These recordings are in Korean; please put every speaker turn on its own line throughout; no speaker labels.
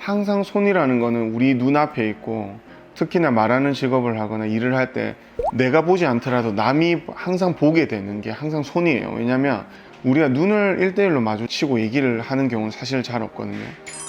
항상 손이라는 거는 우리 눈앞에 있고 특히나 말하는 직업을 하거나 일을 할 때 내가 보지 않더라도 남이 항상 보게 되는 게 항상 손이에요. 왜냐면 우리가 눈을 일대일로 마주치고 얘기를 하는 경우는 사실 잘 없거든요.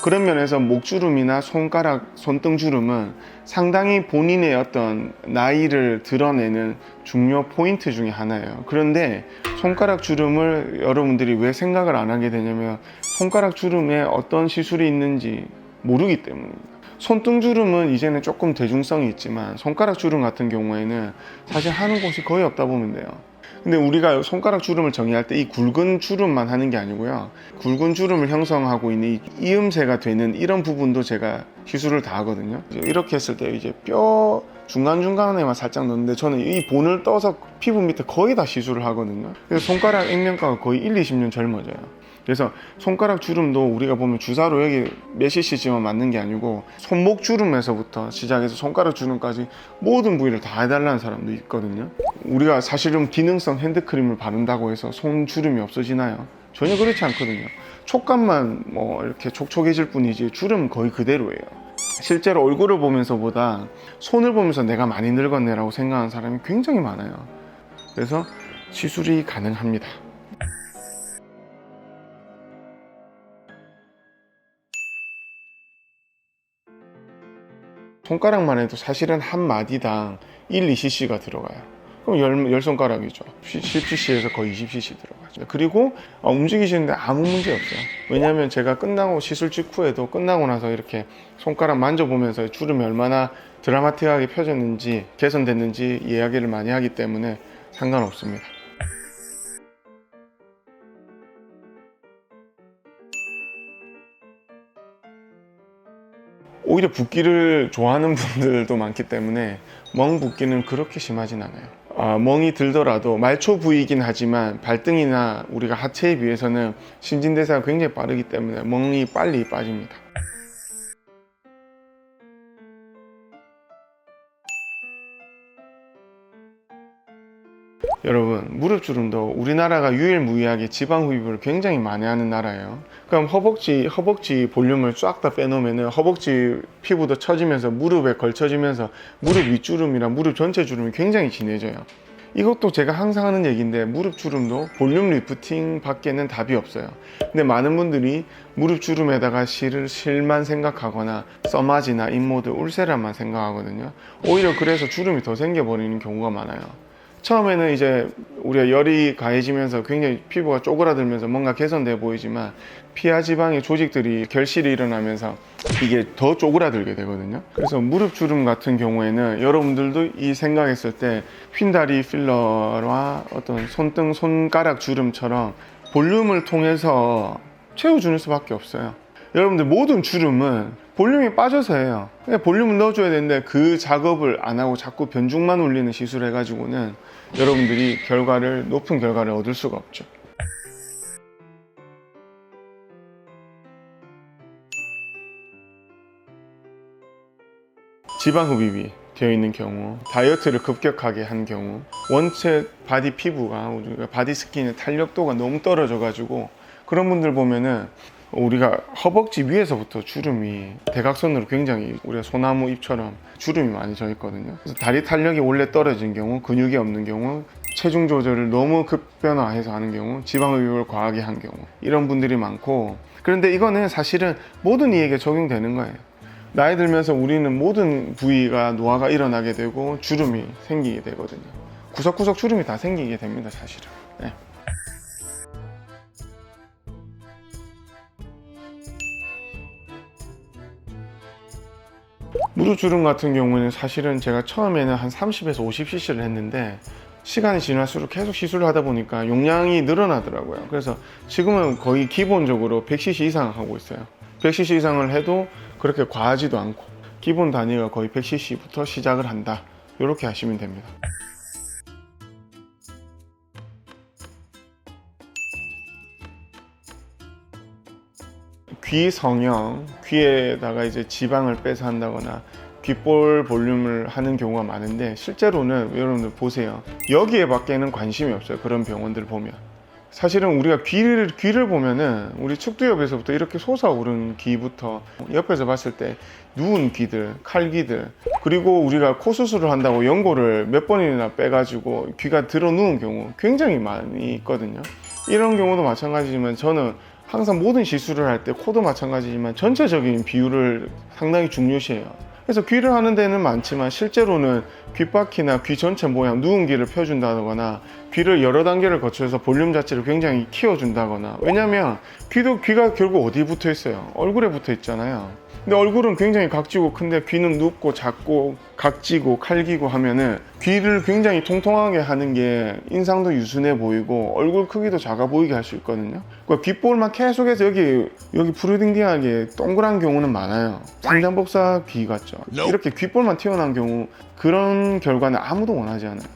그런 면에서 목주름이나 손가락, 손등주름은 상당히 본인의 어떤 나이를 드러내는 중요 포인트 중에 하나예요. 그런데 손가락 주름을 여러분들이 왜 생각을 안 하게 되냐면 손가락 주름에 어떤 시술이 있는지 모르기 때문입니다. 손등 주름은 이제는 조금 대중성이 있지만 손가락 주름 같은 경우에는 사실 하는 곳이 거의 없다 보면 돼요. 근데 우리가 손가락 주름을 정의할 때 이 굵은 주름만 하는 게 아니고요. 굵은 주름을 형성하고 있는 이 이음새가 되는 이런 부분도 제가 시술을 다 하거든요. 이렇게 했을 때 이제 뼈 중간중간에만 살짝 넣는데 저는 이 본을 떠서 피부 밑에 거의 다 시술을 하거든요. 그래서 손가락 액면가가 거의 1, 20년 젊어져요. 그래서 손가락 주름도 우리가 보면 주사로 여기 몇 cc지만 맞는 게 아니고 손목 주름에서부터 시작해서 손가락 주름까지 모든 부위를 다 해달라는 사람도 있거든요. 우리가 사실은 기능성 핸드크림을 바른다고 해서 손 주름이 없어지나요? 전혀 그렇지 않거든요. 촉감만 뭐 이렇게 촉촉해질 뿐이지 주름 거의 그대로예요. 실제로 얼굴을 보면서보다 손을 보면서 내가 많이 늙었네라고 생각하는 사람이 굉장히 많아요. 그래서 시술이 가능합니다. 손가락만 해도 사실은 한 마디당 1, 2cc가 들어가요. 그럼 열, 열 손가락이죠. 10cc에서 거의 20cc 들어가죠. 그리고 어, 움직이시는데 아무 문제 없어요. 왜냐하면 제가 끝나고 시술 직후에도 끝나고 나서 이렇게 손가락 만져보면서 주름이 얼마나 드라마틱하게 펴졌는지 개선됐는지 이야기를 많이 하기 때문에 상관없습니다. 오히려 붓기를 좋아하는 분들도 많기 때문에 멍 붓기는 그렇게 심하진 않아요. 아, 멍이 들더라도 말초 부위이긴 하지만 발등이나 우리가 하체에 비해서는 신진대사가 굉장히 빠르기 때문에 멍이 빨리 빠집니다. 여러분 무릎 주름도 우리나라가 유일무이하게 지방 흡입을 굉장히 많이 하는 나라예요. 그럼 허벅지 허벅지 볼륨을 싹다 빼놓으면 허벅지 피부도 처지면서 무릎에 걸쳐지면서 무릎 윗주름이랑 무릎 전체 주름이 굉장히 진해져요. 이것도 제가 항상 하는 얘기인데 무릎 주름도 볼륨 리프팅 밖에는 답이 없어요. 근데 많은 분들이 무릎 주름에다가 실을 실만 생각하거나 써마지나 인모드 울세라만 생각하거든요. 오히려 그래서 주름이 더 생겨버리는 경우가 많아요. 처음에는 이제 우리가 열이 가해지면서 굉장히 피부가 쪼그라들면서 뭔가 개선돼 보이지만 피하 지방의 조직들이 결실이 일어나면서 이게 더 쪼그라들게 되거든요. 그래서 무릎 주름 같은 경우에는 여러분들도 이 생각했을 때 휜다리 필러와 어떤 손등 손가락 주름처럼 볼륨을 통해서 채워주는 수밖에 없어요. 여러분들 모든 주름은 볼륨이 빠져서 해요. 볼륨을 넣어줘야 되는데 그 작업을 안 하고 자꾸 변죽만 올리는 시술을 해가지고는 여러분들이 결과를 높은 결과를 얻을 수가 없죠. 지방 흡입이 되어 있는 경우, 다이어트를 급격하게 한 경우, 원체 바디 피부가 바디 스킨의 탄력도가 너무 떨어져 가지고 그런 분들 보면은 우리가 허벅지 위에서부터 주름이 대각선으로 굉장히 우리가 소나무 잎처럼 주름이 많이 져 있거든요. 그래서 다리 탄력이 원래 떨어진 경우, 근육이 없는 경우, 체중 조절을 너무 급변화해서 하는 경우, 지방 흡입을 과하게 한 경우 이런 분들이 많고 그런데 이거는 사실은 모든 이에게 적용되는 거예요. 나이 들면서 우리는 모든 부위가 노화가 일어나게 되고 주름이 생기게 되거든요. 구석구석 주름이 다 생기게 됩니다, 사실은. 네. 무릎 주름 같은 경우는 사실은 제가 처음에는 한 30에서 50cc를 했는데 시간이 지날수록 계속 시술을 하다 보니까 용량이 늘어나더라고요. 그래서 지금은 거의 기본적으로 100cc 이상 하고 있어요. 100cc 이상을 해도 그렇게 과하지도 않고 기본 단위가 거의 100cc부터 시작을 한다. 이렇게 하시면 됩니다. 귀 성형, 귀에다가 이제 지방을 빼서 한다거나 귓볼 볼륨을 하는 경우가 많은데 실제로는 여러분들 보세요. 여기에 밖에는 관심이 없어요. 그런 병원들 보면. 사실은 우리가 귀를 귀를 보면은 우리 측두엽에서부터 이렇게 솟아오른 귀부터 옆에서 봤을 때 누운 귀들, 칼귀들 그리고 우리가 코 수술을 한다고 연고를 몇 번이나 빼가지고 귀가 들어 누운 경우 굉장히 많이 있거든요. 이런 경우도 마찬가지지만 저는 항상 모든 시술을 할 때 코도 마찬가지지만 전체적인 비율을 상당히 중요시해요. 그래서 귀를 하는 데는 많지만 실제로는 귓바퀴나 귀 전체 모양 누운 귀를 펴준다거나 귀를 여러 단계를 거쳐서 볼륨 자체를 굉장히 키워준다거나 왜냐면 귀도 귀가 결국 어디에 붙어 있어요? 얼굴에 붙어 있잖아요. 근데 얼굴은 굉장히 각지고 큰데 귀는 눕고 작고 각지고 칼기고 하면은 귀를 굉장히 통통하게 하는 게 인상도 유순해 보이고 얼굴 크기도 작아 보이게 할 수 있거든요. 그러니까 귓볼만 계속해서 여기 여기 푸르딩딩하게 동그란 경우는 많아요. 상장법사 귀 같죠. 이렇게 귓볼만 튀어나온 경우 그런 결과는 아무도 원하지 않아요.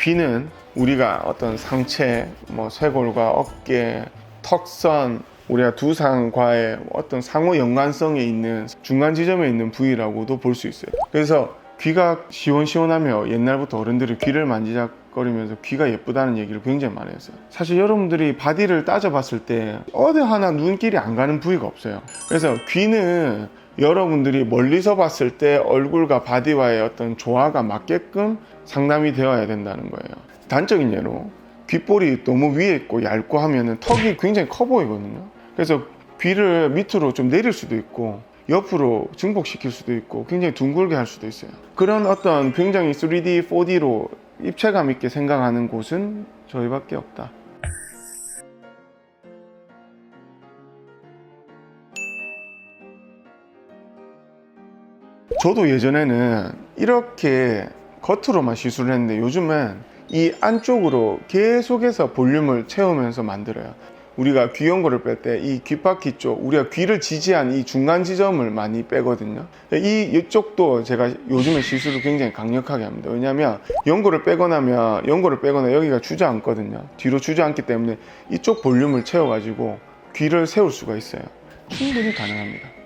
귀는 우리가 어떤 상체, 뭐 쇄골과 어깨, 턱선, 우리가 두 상과의 어떤 상호 연관성에 있는 중간 지점에 있는 부위라고도 볼 수 있어요. 그래서 귀가 시원시원하며 옛날부터 어른들이 귀를 만지작거리면서 귀가 예쁘다는 얘기를 굉장히 많이 했어요. 사실 여러분들이 바디를 따져봤을 때 어디 하나 눈길이 안 가는 부위가 없어요. 그래서 귀는 여러분들이 멀리서 봤을 때 얼굴과 바디와의 어떤 조화가 맞게끔 상담이 되어야 된다는 거예요. 단적인 예로 귓볼이 너무 위에 있고 얇고 하면은 턱이 굉장히 커 보이거든요. 그래서 귀를 밑으로 좀 내릴 수도 있고 옆으로 증폭시킬 수도 있고 굉장히 둥글게 할 수도 있어요. 그런 어떤 굉장히 3D, 4D로 입체감 있게 생각하는 곳은 저희밖에 없다. 저도 예전에는 이렇게 겉으로만 시술을 했는데 요즘은 이 안쪽으로 계속해서 볼륨을 채우면서 만들어요. 우리가 귀 연고를 뺄때 이 귓바퀴 쪽, 우리가 귀를 지지한 이 중간 지점을 많이 빼거든요. 이 이쪽도 제가 요즘에 시술을 굉장히 강력하게 합니다. 왜냐하면 연고를 빼고 나면 연고를 빼거나 여기가 주저앉거든요. 뒤로 주저앉기 때문에 이쪽 볼륨을 채워 가지고 귀를 세울 수가 있어요. 충분히 가능합니다.